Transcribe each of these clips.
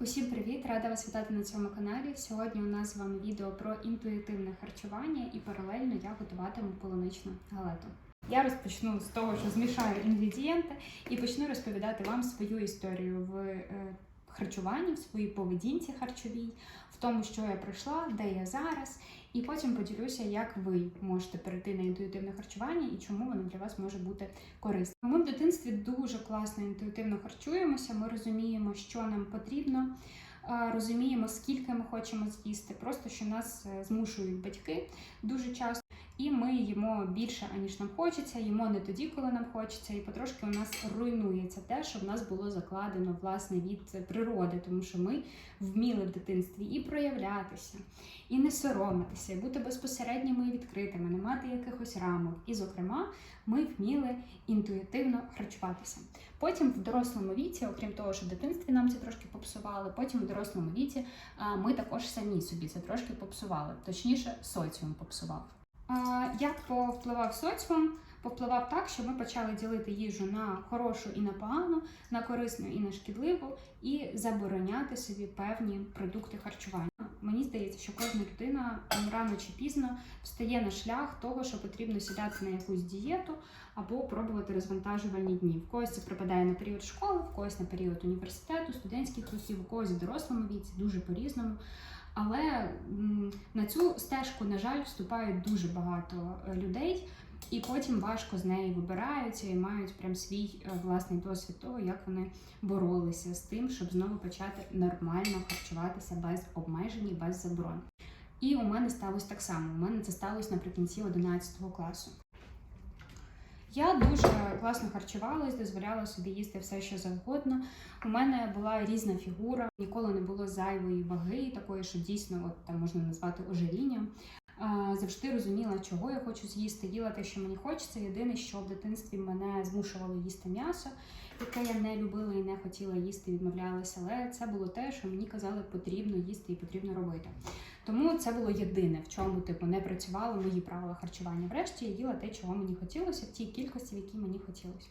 Усім привіт! Рада вас вітати на цьому каналі. Сьогодні у нас з вами відео про інтуїтивне харчування і паралельно я готуватиму полуничну галету. Я розпочну з того, що змішаю інгредієнти і почну розповідати вам свою історію в е, харчуванні, в своїй поведінці харчовій, в тому, що я пройшла, де я зараз, і потім поділюся, як ви можете перейти на інтуїтивне харчування і чому воно для вас може бути корисним. Ми в дитинстві дуже класно інтуїтивно харчуємося. Ми розуміємо, що нам потрібно. е, Розуміємо, скільки ми хочемо з'їсти, просто що нас е, змушують батьки дуже часто, і ми їмо більше, аніж нам хочеться, їмо не тоді, коли нам хочеться, і потрошки у нас руйнується те, що в нас було закладено власне від природи, тому що ми вміли в дитинстві і проявлятися, і не соромитися, і бути безпосередніми і відкритими, не мати якихось рамок. І, зокрема, ми вміли інтуїтивно харчуватися. Потім в дорослому віці, окрім того, що в дитинстві нам це трошки попсували, потім в дорослому віці ми також самі собі це трошки попсували, точніше, соціум попсував. Як повпливав соціум? Повпливав так, що ми почали ділити їжу на хорошу і на погану, на корисну і на шкідливу, і забороняти собі певні продукти харчування. Мені здається, що кожна людина рано чи пізно встає на шлях того, що потрібно сідати на якусь дієту або пробувати розвантажувальні дні. В когось це припадає на період школи, в когось на період університету, студентських років, у когось в дорослому віці, дуже по-різному. Але на цю стежку, на жаль, вступають дуже багато е, людей, і потім важко з неї вибираються і мають прям свій е, власний досвід того, як вони боролися з тим, щоб знову почати нормально харчуватися без обмежень без заборон. І у мене сталося так само. У мене це сталося наприкінці 11 класу. Я дуже класно харчувалась, дозволяла собі їсти все, що завгодно. У мене була різна фігура, ніколи не було зайвої ваги, такої, що дійсно от, там можна назвати ожирінням. Завжди розуміла, чого я хочу з'їсти, їла те, що мені хочеться. Єдине, що в дитинстві мене змушувало їсти м'ясо, яке я не любила і не хотіла їсти, відмовлялася. Але це було те, що мені казали, потрібно їсти і потрібно робити. Тому це було єдине, в чому типу не працювали мої правила харчування. Врешті я їла те, чого мені хотілося, в тій кількості, в якій мені хотілося.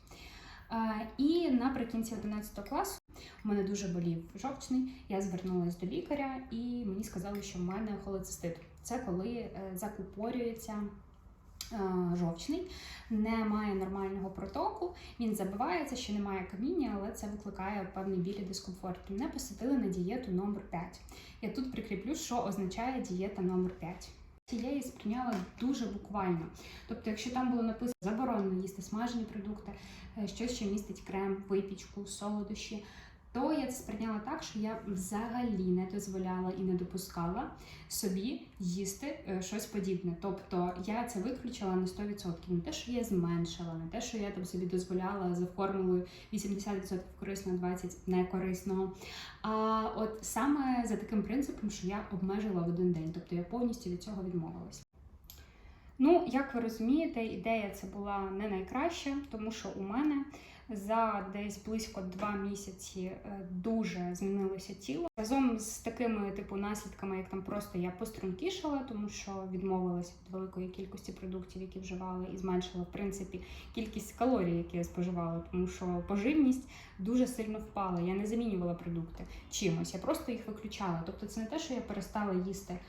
Е, І наприкінці 11 класу у мене дуже болів жовчний. Я звернулася до лікаря, і мені сказали, що в мене холецистит. Це коли е, закупорюється е, жовчний, немає нормального протоку, він забивається, ще немає каміння, але це викликає певний біль і дискомфорт. Мене посадили на дієту номер 5. Я тут прикріплю, що означає дієта номер 5. Я її сприйняла дуже буквально. Тобто, якщо там було написано заборонено їсти смажені продукти, е, щось, що містить крем, випічку, солодощі, то я це сприйняла так, що я взагалі не дозволяла і не допускала собі їсти е, щось подібне. Тобто я це виключила на 100%. Не те, що я зменшила, не те, що я там собі дозволяла за формулою 80% корисного, 20% некорисного. А от саме за таким принципом, що я обмежила в один день, тобто я повністю від цього відмовилась. Ну, як ви розумієте, ідея це була не найкраща, тому що у мене за десь близько два місяці е, дуже змінилося тіло. Разом з такими типу наслідками, як там просто я пострункішала, тому що відмовилася від великої кількості продуктів, які вживала, і зменшила в принципі кількість калорій, які я споживала, тому що поживність дуже сильно впала. Я не замінювала продукти чимось, я просто їх виключала. Тобто, це не те, що я перестала їсти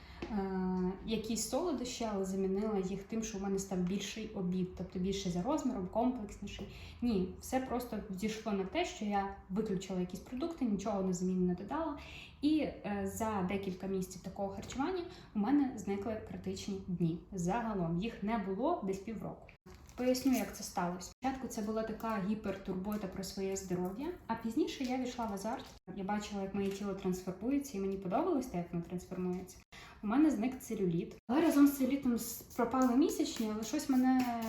якісь солодощі, але замінила їх тим, що в мене став більший обід, тобто більший за розміром, комплексніший. Ні, все просто зійшло на те, що я виключила якісь продукти, нічого не замінно не додала. І е, за декілька місяців такого харчування у мене зникли критичні дні. Загалом їх не було десь півроку. Поясню, як це сталося. Спочатку це була така гіпертурбота про своє здоров'я, а пізніше я війшла в азарт. Я бачила, як моє тіло трансформується, і мені подобалось те, як воно трансформується. У мене зник целюліт. Але разом з целюлітом пропали місячні, але щось мене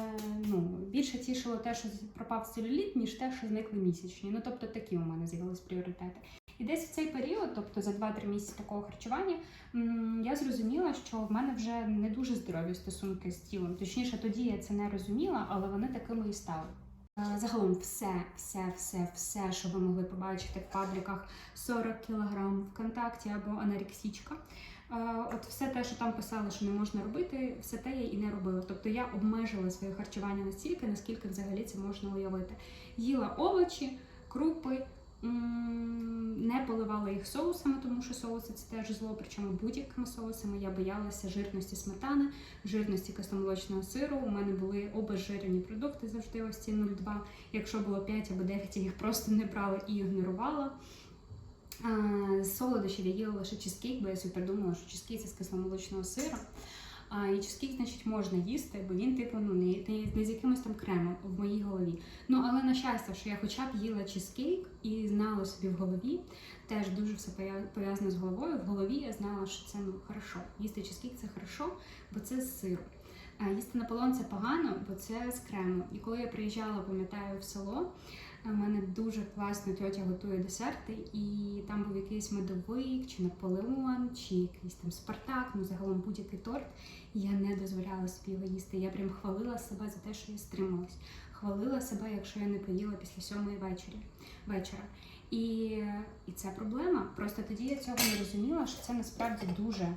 ну, більше тішило те, що пропав целюліт, ніж те, що зникли місячні. Ну тобто такі у мене з'явились пріоритети. І десь в цей період, тобто за 2-3 місяці такого харчування, я зрозуміла, що в мене вже не дуже здорові стосунки з тілом. Точніше, тоді я це не розуміла, але вони такими і стали. Е, Загалом все, все, все, все, що ви могли побачити в пабліках 40 кг ВКонтакті або анорексічка. Е, От все те, що там писали, що не можна робити, все те я і не робила. Тобто я обмежила своє харчування настільки, наскільки взагалі це можна уявити. Їла овочі, крупи, Не поливала їх соусами, тому що соуси це теж зло, причому будь-якими соусами. Я боялася жирності сметани, жирності кисломолочного сиру. У мене були обезжирені продукти завжди ось ці 0,2. Якщо було 5 або 9, я їх просто не брала і ігнорувала. З солодощів я їла лише чизкейк, бо я собі придумала, що чизкейк це з кисломолочного сиру. А, і чизкейк, значить, можна їсти, бо він, типу, ну, не, не, з якимось там кремом в моїй голові. Ну, але на щастя, що я хоча б їла чизкейк і знала собі в голові, теж дуже все пов'язано з головою. В голові я знала, що це ну, хорошо. Їсти чизкейк це хорошо, бо це з сиру. А їсти Наполеон це погано, бо це з крему. І коли я приїжджала, пам'ятаю, в село, у мене дуже класно тьотя готує десерти, і там був якийсь медовик, чи Наполеон, чи якийсь там Спартак, ну загалом будь-який торт. Я не дозволяла собі його їсти. Я прям хвалила себе за те, що я стрималась. Хвалила себе, якщо я не поїла після сьомої вечері вечора. І, і це проблема. Просто тоді я цього не розуміла, що це насправді дуже е,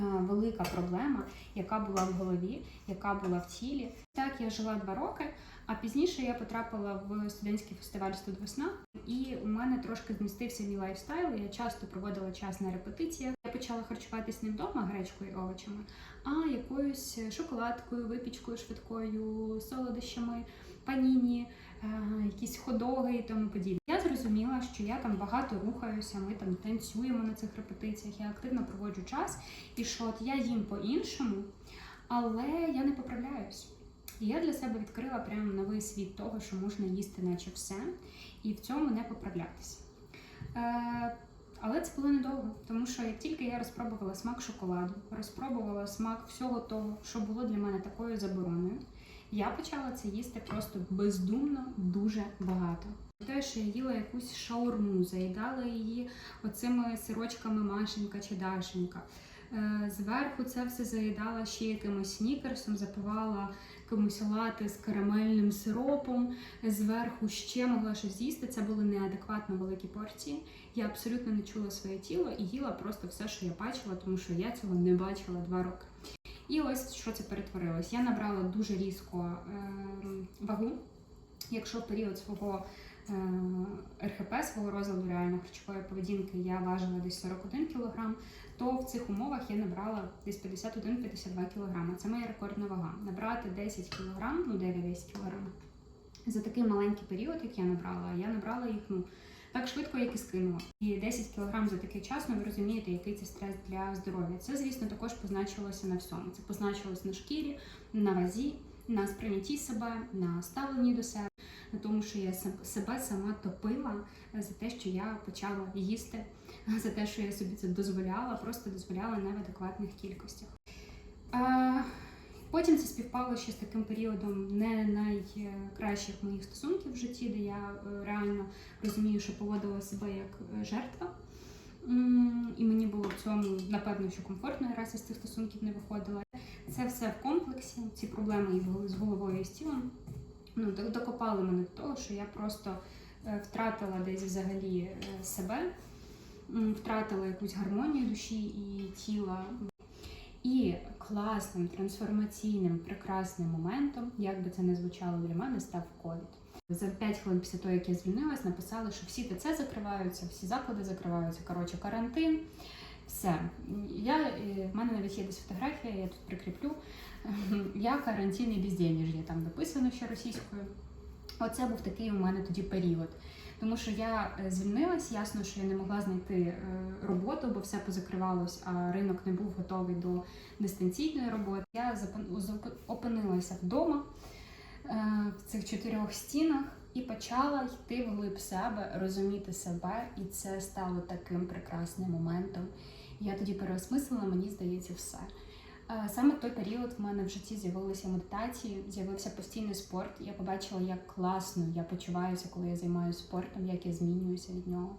велика проблема, яка була в голові, яка була в тілі. Так я жила два роки, а пізніше я потрапила в студентський фестиваль Студвесна, і у мене трошки змістився мій лайфстайл. Я часто проводила час на репетиціях. Я почала харчуватись не вдома гречкою і овочами, а якоюсь шоколадкою, випічкою швидкою, солодощами, паніні, е, якісь ходоги і тому подібне. Я зрозуміла, що я там багато рухаюся, ми там танцюємо на цих репетиціях, я активно проводжу час, і що от я їм по-іншому, але я не поправляюсь. І я для себе відкрила прямо новий світ того, що можна їсти наче все, і в цьому не поправлятися. Е, але це було недовго, тому що як тільки я розпробувала смак шоколаду, розпробувала смак всього того, що було для мене такою забороною, я почала це їсти просто бездумно дуже багато. Те, що я їла якусь шаурму, заїдала її оцими сирочками Машенька чи Дашенька. Е, Зверху це все заїдала ще якимось снікерсом, запивала якимось лати з карамельним сиропом. Зверху ще могла щось з'їсти. Це були неадекватно великі порції. Я абсолютно не чула своє тіло і їла просто все, що я бачила, тому що я цього не бачила два роки. І ось що це перетворилось. Я набрала дуже різко е, вагу. Якщо період свого РХП, свого розладу реально харчової поведінки, я важила десь 41 кг, то в цих умовах я набрала десь 51-52 кг. Це моя рекордна вага. Набрати 10 кг, ну 9-10 кг. За такий маленький період, як я набрала, я набрала їх ну, так швидко, як і скинула. І 10 кг за такий час, ну ви розумієте, який це стрес для здоров'я. Це, звісно, також позначилося на всьому. Це позначилось на шкірі, на вазі, на сприйнятті себе, на ставленні до себе, тому, що я себе сама топила за те, що я почала їсти, за те, що я собі це дозволяла, просто дозволяла не в адекватних кількостях. Потім це співпало ще з таким періодом не найкращих моїх стосунків в житті, де я е, реально розумію, що поводила себе як е, жертва. І мені було в цьому напевно, що комфортно, я раз із цих стосунків не виходила. Це все в комплексі, ці проблеми і з головою і з тілом. Ну, до- докопали мене до того, що я просто е, втратила десь взагалі е, себе, втратила якусь гармонію душі і тіла. І класним, трансформаційним, прекрасним моментом, як би це не звучало для мене, став ковід. За 5 хвилин після того, як я звільнилась, написали, що всі ТЦ закриваються, всі заклади закриваються. Коротше, карантин. Все. Я, е, в мене навіть є десь фотографія, я тут прикріплю. Я карантин і безденеж'я, там написано ще російською. Оце був такий у мене тоді період. Тому що я е, звільнилась, ясно, що я не могла знайти е, роботу, бо все позакривалось, а ринок не був готовий до дистанційної роботи. Я опинилася вдома е, в цих чотирьох стінах і почала йти вглиб себе, розуміти себе, і це стало таким прекрасним моментом. Я тоді переосмислила, мені здається, все. Е, Саме в той період в мене в житті з'явилися медитації, з'явився постійний спорт. Я побачила, як класно я почуваюся, коли я займаюся спортом, як я змінююся від нього.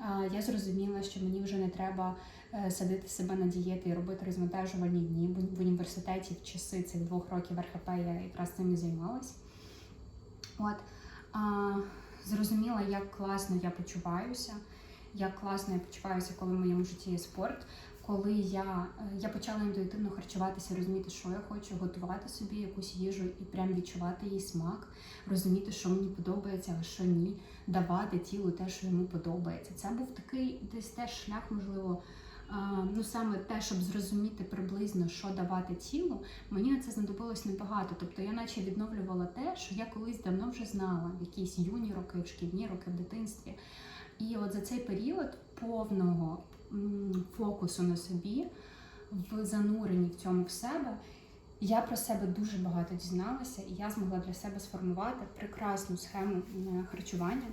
Е, Я зрозуміла, що мені вже не треба е, садити себе на дієти і робити розвантажувальні дні. В- університеті в часи цих двох років РХП я якраз цим і займалась. От. Зрозуміла, як класно я почуваюся, як класно я почуваюся, коли в моєму житті є спорт. Коли я, е, я почала інтуїтивно харчуватися, розуміти, що я хочу, готувати собі якусь їжу і прям відчувати її смак, розуміти, що мені подобається, а що ні, давати тілу те, що йому подобається. Це був такий десь теж шлях, можливо. Ну, саме те, щоб зрозуміти приблизно, що давати тілу, мені на це знадобилось небагато. Тобто я наче відновлювала те, що я колись давно вже знала, в якісь юні роки, в шкільні роки, в дитинстві. І от за цей період повного фокусу на собі, в зануренні в цьому в себе, я про себе дуже багато дізналася, і я змогла для себе сформувати прекрасну схему харчування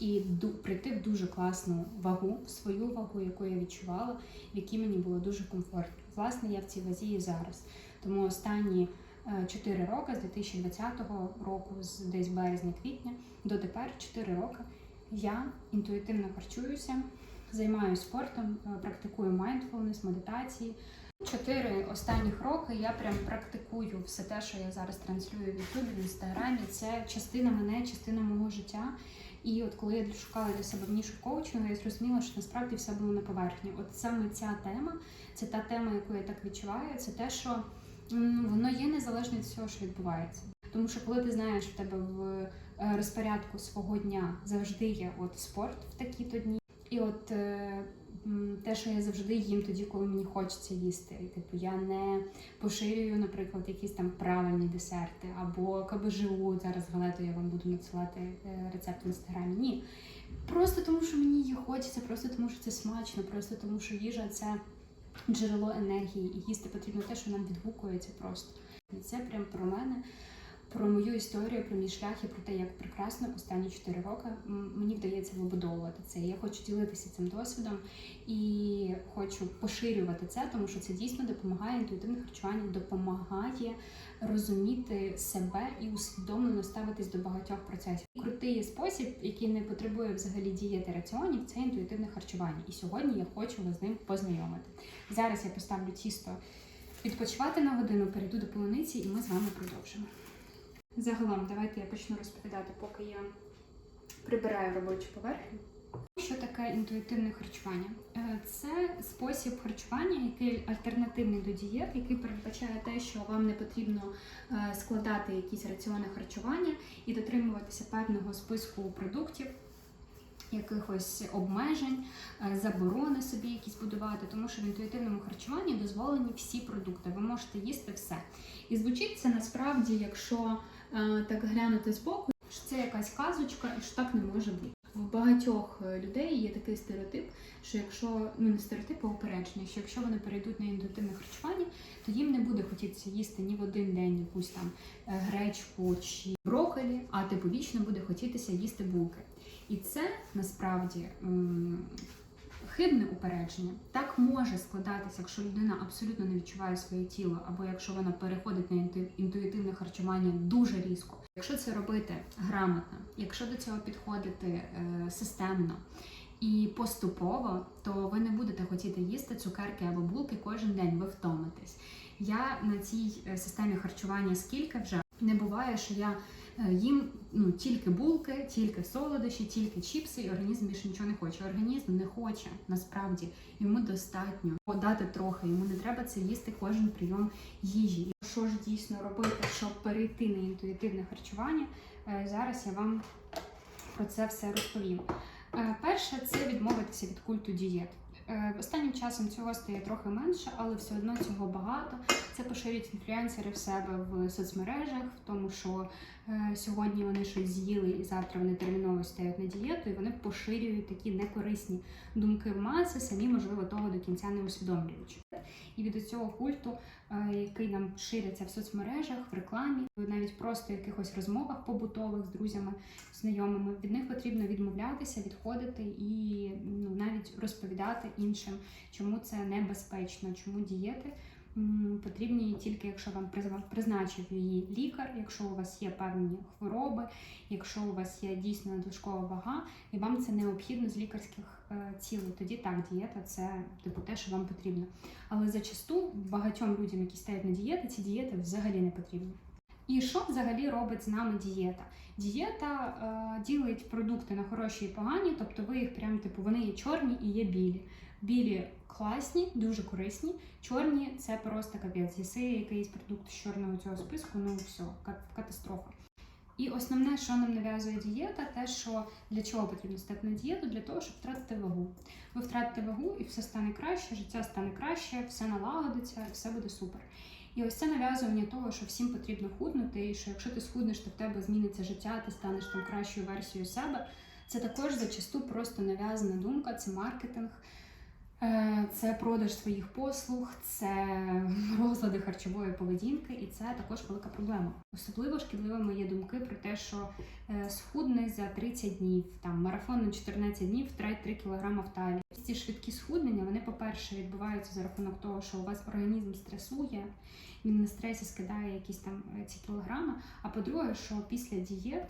і прийти в дуже класну вагу, свою вагу, яку я відчувала, в якій мені було дуже комфортно. Власне, я в цій вазі і зараз. Тому останні 4 роки з 2020 року, з десь березня-квітня, до тепер 4 роки я інтуїтивно харчуюся, займаюся спортом, е, практикую mindfulness, медитації. Чотири останніх роки я прям практикую все те, що я зараз транслюю в Ютубі, в інстаграмі. Це частина мене, частина мого життя. І от коли я шукала для себе нішу коучингу, я зрозуміла, що насправді все було на поверхні. От саме ця тема, це та тема, яку я так відчуваю, це те, що воно є незалежно від всього, що відбувається. Тому що коли ти знаєш, в тебе в е, розпорядку свого дня завжди є от спорт в такі-то дні, і от е, те, що я завжди їм тоді, коли мені хочеться їсти. Типу, я не поширюю, наприклад, якісь там правильні десерти або КБЖУ. Зараз галету я вам буду надсилати е, рецепт в інстаграмі. Ні. Просто тому, що мені її хочеться, просто тому, що це смачно, просто тому, що їжа це джерело енергії, і їсти потрібно те, що нам відгукується просто. І це прям про мене, про мою історію, про мій шлях і про те, як прекрасно останні 4 роки мені вдається вибудовувати це. Я хочу ділитися цим досвідом і хочу поширювати це, тому що це дійсно допомагає інтуїтивне харчування, допомагає розуміти себе і усвідомлено ставитись до багатьох процесів. Крутий спосіб, який не потребує взагалі дієти раціонів, це інтуїтивне харчування. І сьогодні я хочу вас з ним познайомити. Зараз я поставлю тісто відпочивати на годину, перейду до полуниці, і ми з вами продовжимо. Загалом, давайте я почну розповідати, поки я прибираю робочу поверхню. Що таке інтуїтивне харчування? Е, Це спосіб харчування, який альтернативний до дієт, який передбачає те, що вам не потрібно е, складати якісь раціони харчування і дотримуватися певного списку продуктів, якихось обмежень, е, заборони собі якісь будувати, тому що в інтуїтивному харчуванні дозволені всі продукти. Ви можете їсти все. І звучить це насправді, якщо так глянути збоку, що це якась казочка і що так не може бути. В багатьох е, людей є такий стереотип, що якщо ну не стереотип, а упередження, що якщо вони перейдуть на інтуїтивне харчування, то їм не буде хотітися їсти ні в один день якусь там е, гречку чи брокколі, а типу вічно буде хотітися їсти булки. І це насправді хибне упередження. Так може складатися, якщо людина абсолютно не відчуває своє тіло, або якщо вона переходить на інту- інтуїтивне харчування дуже різко. Якщо це робити грамотно, якщо до цього підходити е, системно і поступово, то ви не будете хотіти їсти цукерки або булки кожен день, ви втомитесь. Я на цій е, системі харчування скільки вже не буває, що я їм ну, тільки булки, тільки солодощі, тільки чіпси, і організм більше нічого не хоче. Організм не хоче насправді йому достатньо подати трохи. Йому не треба це їсти кожен прийом їжі. Що ж дійсно робити, щоб перейти на інтуїтивне харчування? Е, Зараз я вам про це все розповім. Е, Перше це відмовитися від культу дієт. Е, Останнім часом цього стає трохи менше, але все одно цього багато. Це поширюють інфлюенсери в себе в соцмережах, в тому, що е, сьогодні вони щось з'їли і завтра вони терміново стають на дієту, і вони поширюють такі некорисні думки в маси, самі можливо того до кінця не усвідомлюючи. І від цього культу, який нам шириться в соцмережах, в рекламі, навіть просто в якихось розмовах побутових з друзями, знайомими, від них потрібно відмовлятися, відходити і ну, навіть розповідати іншим, чому це небезпечно, чому дієти потрібні тільки якщо вам призначив її лікар, якщо у вас є певні хвороби, якщо у вас є дійсно надлишкова вага, і вам це необхідно з лікарських е, цілей. Тоді так, дієта це типу те, що вам потрібно. Але зачасту багатьом людям, які стають на дієти, ці дієти взагалі не потрібні. І що взагалі робить з нами дієта? Дієта е, ділить продукти на хороші і погані, тобто ви їх прям типу вони є чорні і є білі. Білі класні, дуже корисні. Чорні це просто капець. Їси якийсь продукт з чорного цього списку, ну все, катастрофа. І основне, що нам нав'язує дієта, те, що для чого потрібно стати на дієту, для того, щоб втратити вагу. Ви втратите вагу, і все стане краще, життя стане краще, все налагодиться, і все буде супер. І ось це нав'язування того, що всім потрібно худнути, і що якщо ти схуднеш, то в тебе зміниться життя, ти станеш там кращою версією себе. Це також зачасту просто нав'язана думка, це маркетинг, це продаж своїх послуг, це розлади харчової поведінки, і це також велика проблема. Особливо шкідливими є думки про те, що е, схудни за 30 днів, там марафон на 14 днів втрать 3 кг в талії. Ці швидкі схуднення, вони, по-перше, відбуваються за рахунок того, що у вас організм стресує, він на стресі скидає якісь там е, ці кілограми. А по-друге, що після дієт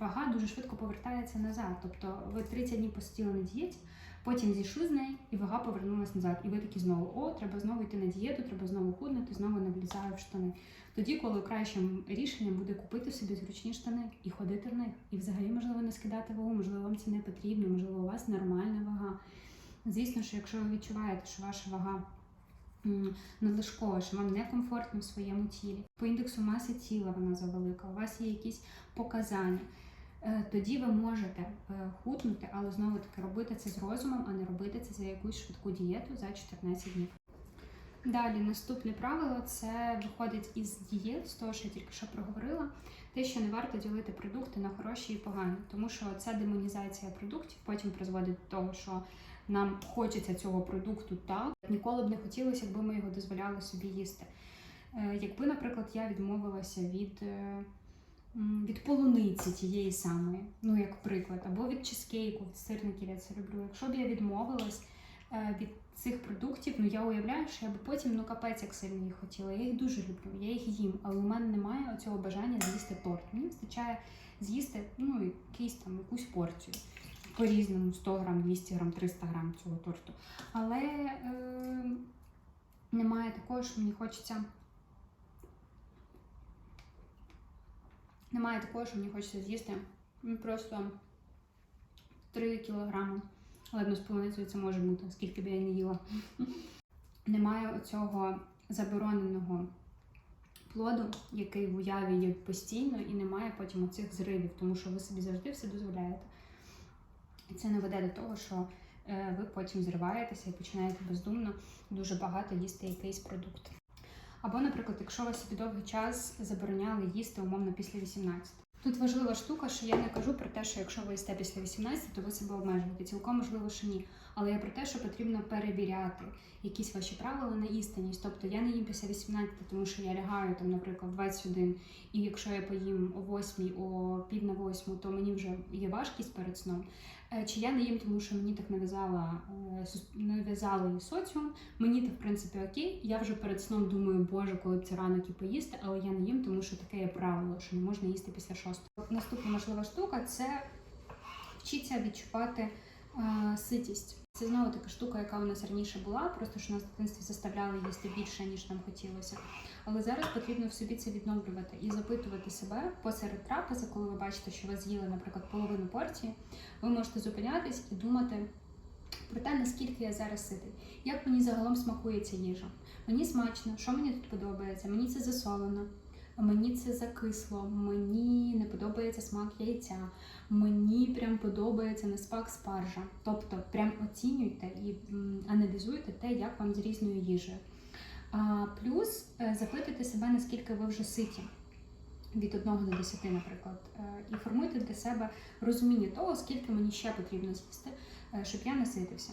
вага дуже швидко повертається назад. Тобто ви 30 днів посиділи на дієті, потім зійшли з неї, і вага повернулася назад. І ви такі знову: о, треба знову йти на дієту, треба знову худнути, знову не влізаю в штани. Тоді, коли кращим рішенням буде купити собі зручні штани і ходити в них, і взагалі можливо не скидати вагу, можливо, вам це не потрібно, можливо, у вас нормальна вага. Звісно, що якщо ви відчуваєте, що ваша вага надлишкова, що вам некомфортно в своєму тілі, по індексу маси тіла вона завелика, у вас є якісь показання. Е, Тоді ви можете е, худнути, але знову таки робити це з розумом, а не робити це за якусь швидку дієту за 14 днів. Далі наступне правило це виходить із дієт, з того, що я тільки що проговорила, те, що не варто ділити продукти на хороші і погані, тому що ця демонізація продуктів потім призводить до того, що нам хочеться цього продукту так. Ніколи б не хотілося, якби ми його дозволяли собі їсти. Е, Якби, наприклад, я відмовилася від, від полуниці тієї самої, ну як приклад, або від чизкейку, від сирників я це люблю. Якщо б я відмовилась е, від цих продуктів, ну я уявляю, що я б потім ну капець як сильно їх хотіла. Я їх дуже люблю, я їх їм, але у мене немає цього бажання з'їсти торт. Мені вистачає з'їсти ну, якийсь там якусь порцію. По-різному 100 грам, 200 грам, 300 грам цього торту. Але е, немає такого, що мені хочеться. Немає такого, що мені хочеться з'їсти просто 3 кілограми. Ладно, з полуницею це може бути, скільки б я не їла. Немає оцього забороненого плоду, який в уяві є постійно, і немає потім оцих зривів, тому що ви собі завжди все дозволяєте. І це не веде до того, що е, ви потім зриваєтеся і починаєте бездумно дуже багато їсти якийсь продукт. Або, наприклад, якщо вас довгий час забороняли їсти умовно після 18. Тут важлива штука, що я не кажу про те, що якщо ви їсте після 18, то ви себе обмежуєте. Цілком можливо, що ні. Але я про те, що потрібно перевіряти якісь ваші правила на істинність. Тобто я не їм після 18, тому що я лягаю там, наприклад, 21, і якщо я поїм о 8, о пів на 8, то мені вже є важкість перед сном. Е, Чи я не їм, тому що мені так нав'язала е, нав'язали соціум, мені так в принципі окей. Я вже перед сном думаю, боже, коли б це ранок і поїсти, але я не їм, тому що таке є правило, що не можна їсти після шостого. Наступна можлива штука це вчитися відчувати е, ситість. Це знову така штука, яка у нас раніше була, просто що нас в дитинстві заставляли їсти більше, ніж нам хотілося. Але зараз потрібно в собі це відновлювати і запитувати себе посеред трапези, коли ви бачите, що ви з'їли, наприклад, половину порції, ви можете зупинятись і думати про те, наскільки я зараз ситий, як мені загалом смакує ця їжа. Мені смачно, що мені тут подобається, мені це засолено. Мені це закисло, мені не подобається смак яйця, мені прям подобається на смак спаржа. Тобто прям оцінюйте і аналізуйте те, як вам з різною їжею. А, плюс е, запитуйте себе, наскільки ви вже ситі від 1 до 10, наприклад, Е, і формуйте для себе розуміння того, скільки мені ще потрібно з'їсти, е, щоб я наситився.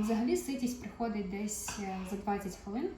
Взагалі ситість приходить десь за 20 хвилин,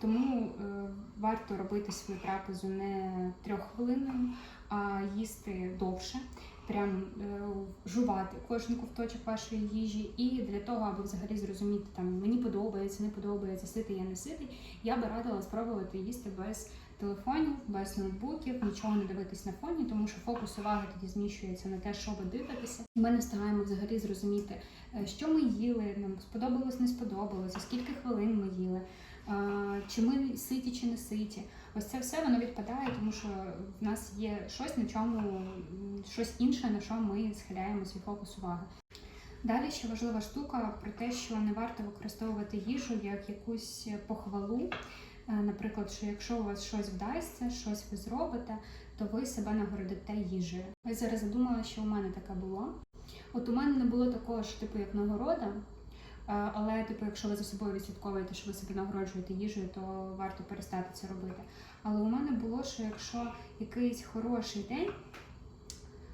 тому е, варто робити свою трапезу не трьоххвилинною, а їсти довше, прям е, жувати кожен ковточок вашої їжі. І для того, аби взагалі зрозуміти, там мені подобається, не подобається, ситий я не ситий, я би радила спробувати їсти без телефонів, без ноутбуків, нічого не дивитись на фоні, тому що фокус уваги тоді зміщується на те, що ви дивитеся. Ми не встигаємо взагалі зрозуміти, е, що ми їли, нам сподобалось, не сподобалось, за скільки хвилин ми їли, чи ми ситі, чи не ситі. Ось це все воно відпадає, тому що в нас є щось на чому, щось інше, на що ми схиляємо свій фокус уваги. Далі ще важлива штука про те, що не варто використовувати їжу як якусь похвалу. Е, Наприклад, що якщо у вас щось вдасться, щось ви зробите, то ви себе нагородите їжею. Я зараз задумала, що у мене таке було. От у мене не було такого ж, типу, як нагорода. Е, Але, типу, якщо ви за собою відслідковуєте, що ви себе нагороджуєте їжею, то варто перестати це робити. Але у мене було, що якщо якийсь хороший день,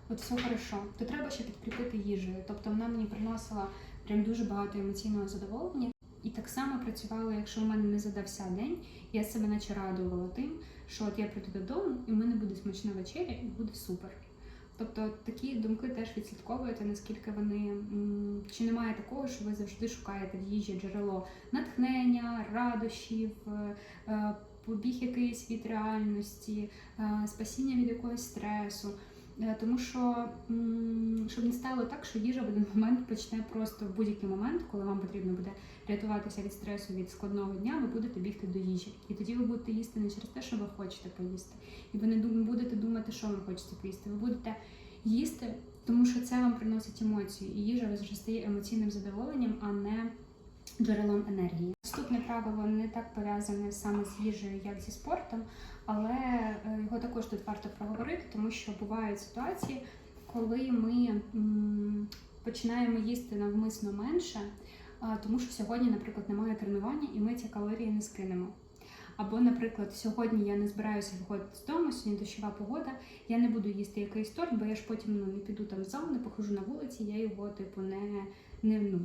от все хорошо, то треба ще підкріпити їжею. Тобто вона мені приносила прям дуже багато емоційного задоволення. І так само працювало, якщо у мене не задався день, я себе наче радувала тим, що от я прийду додому, і в мене буде смачна вечеря, і буде супер. Тобто такі думки теж відслідковуєте, наскільки вони чи немає такого, що ви завжди шукаєте в їжі джерело натхнення, радощів, е, е, побіг якийсь від реальності, е, спасіння від якогось стресу. Е, Тому що щоб не стало так, що їжа в один момент почне просто в будь-який момент, коли вам потрібно буде рятуватися від стресу від складного дня, ви будете бігти до їжі. І тоді ви будете їсти не через те, що ви хочете поїсти. І ви не будете думати, що вам хочеться поїсти. Ви будете їсти, тому що це вам приносить емоції. І їжа вже стає емоційним задоволенням, а не джерелом енергії. Наступне правило не так пов'язане саме з їжею, як зі спортом, але е, його також тут варто проговорити, тому що бувають ситуації, коли ми починаємо їсти навмисно менше, тому що сьогодні, наприклад, немає тренування, і ми ці калорії не скинемо. Або, наприклад, сьогодні я не збираюся виходити з дому, сьогодні дощова погода, я не буду їсти якийсь торт, бо я ж потім ну, не піду там в зал, не похожу на вулиці, я його типу не, не, ну,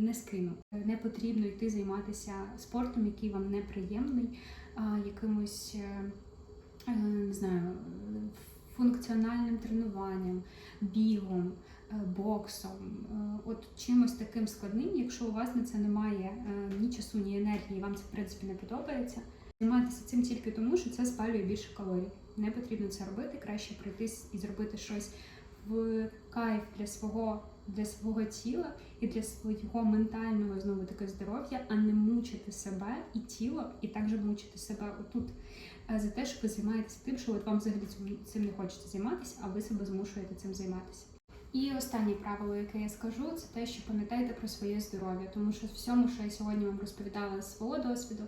не скину. Не потрібно йти займатися спортом, який вам неприємний, якимось е, е, не знаю, функціональним тренуванням, бігом, е, боксом, от чимось таким складним, якщо у вас на це немає ні часу, ні енергії, вам це в принципі не подобається. Займатися цим тільки тому, що це спалює більше калорій. Не потрібно це робити, краще пройтись і зробити щось в кайф для свого для свого тіла і для свого ментального знову таки здоров'я, а не мучити себе і тіло, і також мучити себе отут е, за те, що ви займаєтеся тим, що от вам взагалі цим- не хочеться займатися, а ви себе змушуєте цим займатися. І останнє правило, яке я скажу, це те, що пам'ятайте про своє здоров'я, тому що всьому, що я сьогодні вам розповідала з свого досвіду,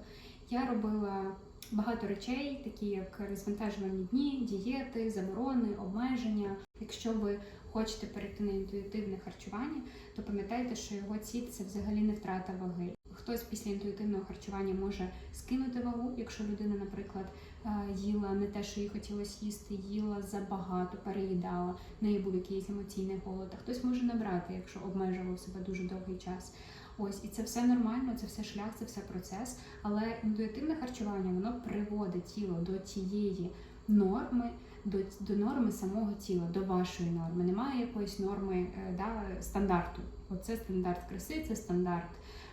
я робила багато речей, такі як розвантажувальні дні, дієти, заборони, обмеження. Якщо ви хочете перейти на інтуїтивне харчування, то пам'ятайте, що його ціль це взагалі не втрата ваги. Хтось після інтуїтивного харчування може скинути вагу, якщо людина, наприклад, е, їла не те, що їй хотілося їсти, їла забагато, переїдала, в неї був якийсь емоційний голод. А хтось може набрати, якщо обмежував себе дуже довгий час. Ось і це все нормально, це все шлях, це все процес. Але інтуїтивне харчування воно приводить тіло до тієї норми, до, до норми самого тіла, до вашої норми. Немає якоїсь норми е, да, стандарту. Оце стандарт краси, це стандарт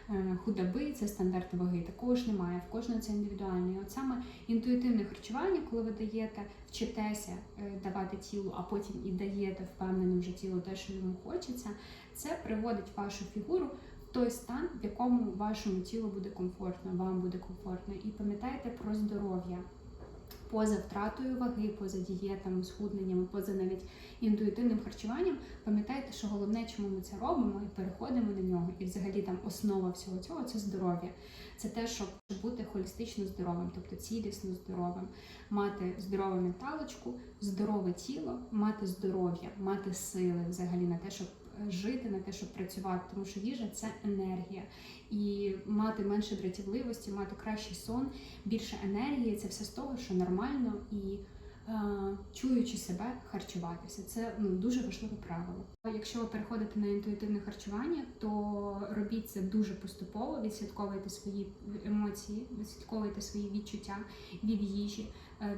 е, худоби, це стандарт ваги. Такого ж немає. В кожного це індивідуально. І от саме інтуїтивне харчування, коли ви даєте, вчитеся е, давати тілу, а потім і даєте впевненим вже тілу те, що йому хочеться, це приводить вашу фігуру той стан, в якому вашому тілу буде комфортно, вам буде комфортно. І пам'ятайте про здоров'я. Поза втратою ваги, поза дієтами, схудненнями, поза навіть інтуїтивним харчуванням, пам'ятайте, що головне, чому ми це робимо, і переходимо на нього. І взагалі там основа всього цього це здоров'я. Це те, щоб бути холістично здоровим, тобто цілісно здоровим, мати здорову менталочку, здорове тіло, мати здоров'я, мати сили взагалі на те, щоб жити, на те, щоб працювати, тому що їжа це енергія. І мати менше дратівливості, мати кращий сон, більше енергії це все з того, що нормально і е, чуючи себе, харчуватися. Це ну, дуже важливе правило. Якщо ви переходите на інтуїтивне харчування, то робіть це дуже поступово, відслідковуйте свої емоції, відслідковуйте свої відчуття від їжі,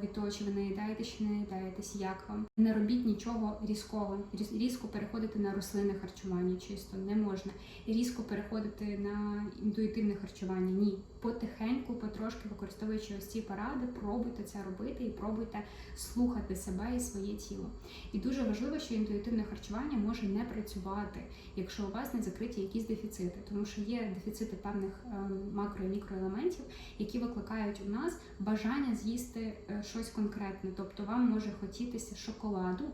від того, чи ви наїдаєтесь, чи не наїдаєтесь, як вам. Не робіть нічого різкого. Різ- Різко переходити на рослинне харчування чисто не можна. Різко переходити на інтуїтивне харчування. Ні. Потихеньку, потрошки використовуючи ось ці поради, пробуйте це робити і пробуйте слухати себе і своє тіло. І дуже важливо, що інтуїтивне харчування може не працювати, якщо у вас не закриті якісь дефіцити, тому що є дефіцити певних ем, макро і мікроелементів, які викликають у нас бажання з'їсти е, щось конкретне. Тобто вам може хотітися шоколаду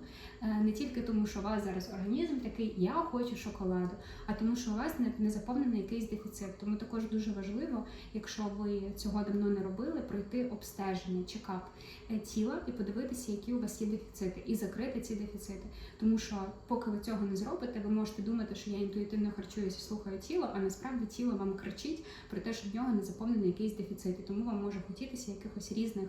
е, не тільки тому, що у вас зараз організм такий, я хочу шоколаду, а тому, що у вас не, не заповнений якийсь дефіцит. Тому також дуже важливо, якщо ви цього давно не робили, пройти обстеження, чекап е, тіла і подивитися, які у вас є дефіцити, і закрити ці дефіцити. Тому що поки ви цього не зробите, ви можете думати, що я інтуїтивно харчуюся, слухаю тіло, а насправді тіло вам кричить про те, що в нього не заповнений якийсь дефіцит, і тому вам може хотітися якихось різних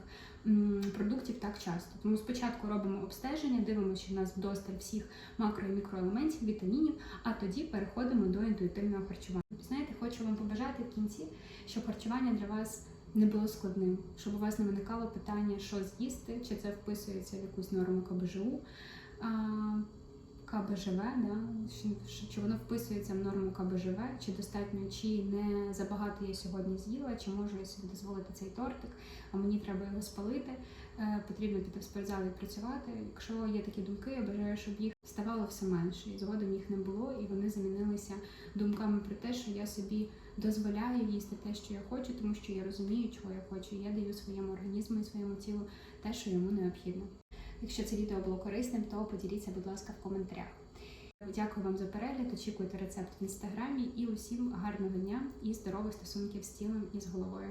продуктів так часто. Тому спочатку робимо обстеження, дивимося, що в нас вдосталь всіх макро і мікроелементів, вітамінів, а тоді переходимо до інтуїтивного харчування. Знаєте, хочу вам побажати в кінці, щоб харчування для вас не було складним, щоб у вас не виникало питання, що з'їсти, чи це вписується в якусь норму КБЖУ. КБЖВ, да? чи воно вписується в норму КБЖВ, чи достатньо, чи не забагато я сьогодні з'їла, чи можу я собі дозволити цей тортик, а мені треба його спалити. Е, потрібно піти в спортзал і працювати. Якщо є такі думки, я бажаю, щоб їх ставало все менше, і згодом їх не було, і вони замінилися думками про те, що я собі дозволяю їсти те, що я хочу, тому що я розумію, чого я хочу. і Я даю своєму організму і своєму тілу те, що йому необхідно. Якщо це відео було корисним, то поділіться, будь ласка, в коментарях. Дякую вам за перегляд. Очікуйте рецепт в інстаграмі і усім гарного дня і здорових стосунків з тілом і з головою.